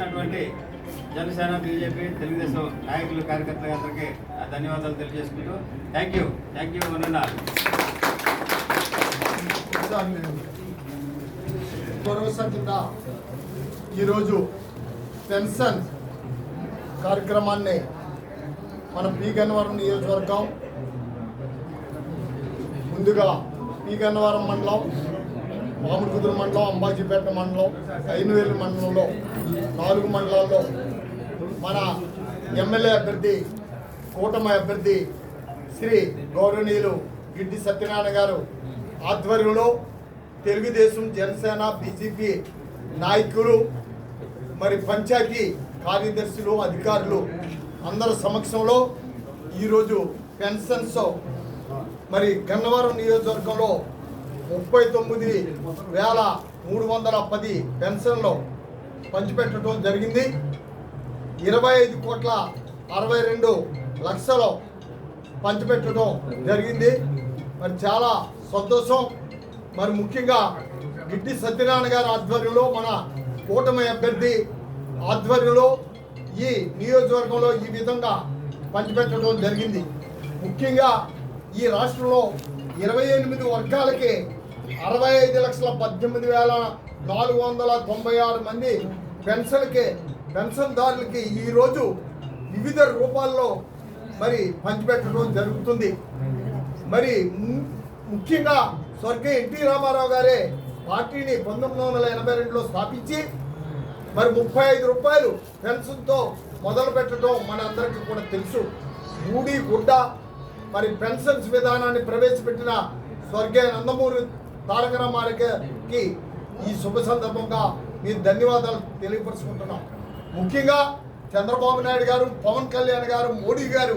చేసినటువంటి జనసేన బీజేపీ తెలుగుదేశం నాయకులు కార్యకర్తలందరికీ ధన్యవాదాలు తెలియజేసుకుంటూ thank you thank you one భరోసా కింద ఈరోజు పెన్షన్ కార్యక్రమాన్ని మన పి గన్నవరం నియోజకవర్గం ముందుగా పీ గన్నవరం మండలం మామిడికుదురు మండలం అంబాజీపేట మండలం ఐనువేలు మండలంలో నాలుగు మండలాల్లో మన ఎమ్మెల్యే అభ్యర్థి కూటమి అభ్యర్థి శ్రీ గౌరవనీయులు గిడ్డి సత్యనారాయణ గారు ఆధ్వర్యంలో తెలుగుదేశం జనసేన బీజేపీ నాయకులు మరి పంచాయతీ కార్యదర్శులు అధికారులు అందరి సమక్షంలో ఈరోజు పెన్షన్స్ మరి గన్నవరం నియోజకవర్గంలో ముప్పై తొమ్మిది వేల మూడు వందల పది పెన్షన్లు పంచిపెట్టడం జరిగింది. ఇరవై ఐదు కోట్ల అరవై రెండు లక్షలు పంచిపెట్టడం జరిగింది. మరి చాలా సంతోషం. మరి ముఖ్యంగా గిడ్డి సత్యనారాయణ గారి ఆధ్వర్యంలో మన కూటమి అభ్యర్థి ఆధ్వర్యంలో ఈ నియోజకవర్గంలో ఈ విధంగా పంచిపెట్టడం జరిగింది. ముఖ్యంగా ఈ రాష్ట్రంలో ఇరవై ఎనిమిది వర్గాలకి అరవై ఐదు లక్షల పద్దెనిమిది వేల నాలుగు వందల తొంభై ఆరు మంది పెన్షన్కి పెన్షన్దారులకి ఈరోజు వివిధ రూపాల్లో మరి పంచిపెట్టడం జరుగుతుంది. మరి ము- ముఖ్యంగా స్వర్గీయ ఎన్టీ రామారావు గారే పార్టీని పంతొమ్మిది వందల ఎనభై రెండులో స్థాపించి మరి ముప్పై ఐదు రూపాయలు పెన్షన్తో మొదలు పెట్టడం మన అందరికీ కూడా తెలుసు. మూడి గుడ్డ మరి పెన్షన్స్ విధానాన్ని ప్రవేశపెట్టిన స్వర్గీయ నందమూరి తారక రామారావుకి ఈ శుభ సందర్భంగా మీరు ధన్యవాదాలు తెలియపరుచుకుంటున్నాం. ముఖ్యంగా చంద్రబాబు నాయుడు గారు పవన్ కళ్యాణ్ గారు మోడీ గారు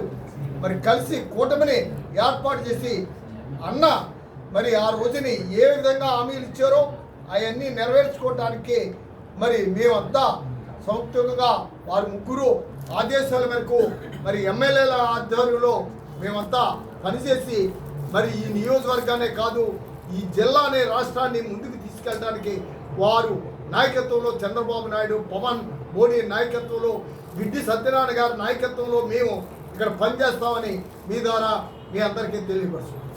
మరి కలిసి కూటమిని ఏర్పాటు చేసి అన్న మరి ఆ రోజుని ఏ విధంగా హామీలు ఇచ్చారో అవన్నీ నెరవేర్చుకోవడానికి మరి మేమంతా సంయుక్తంగా వారి ముగ్గురు ఆదేశాల మేరకు మరి ఎమ్మెల్యేల ఆధ్వర్యంలో మేమంతా పనిచేసి మరి ఈ నియోజకవర్గానే కాదు ఈ జిల్లా అనే రాష్ట్రాన్ని ముందుకు తీసుకెళ్ళడానికి వారు నాయకత్వంలో చంద్రబాబు నాయుడు పవన్ మోడీ నాయకత్వంలో విడ్డి సత్యనారాయణ గారి నాయకత్వంలో మేము ఇక్కడ పనిచేస్తామని మీ ద్వారా మీ అందరికీ తెలియపరుస్తున్నాం.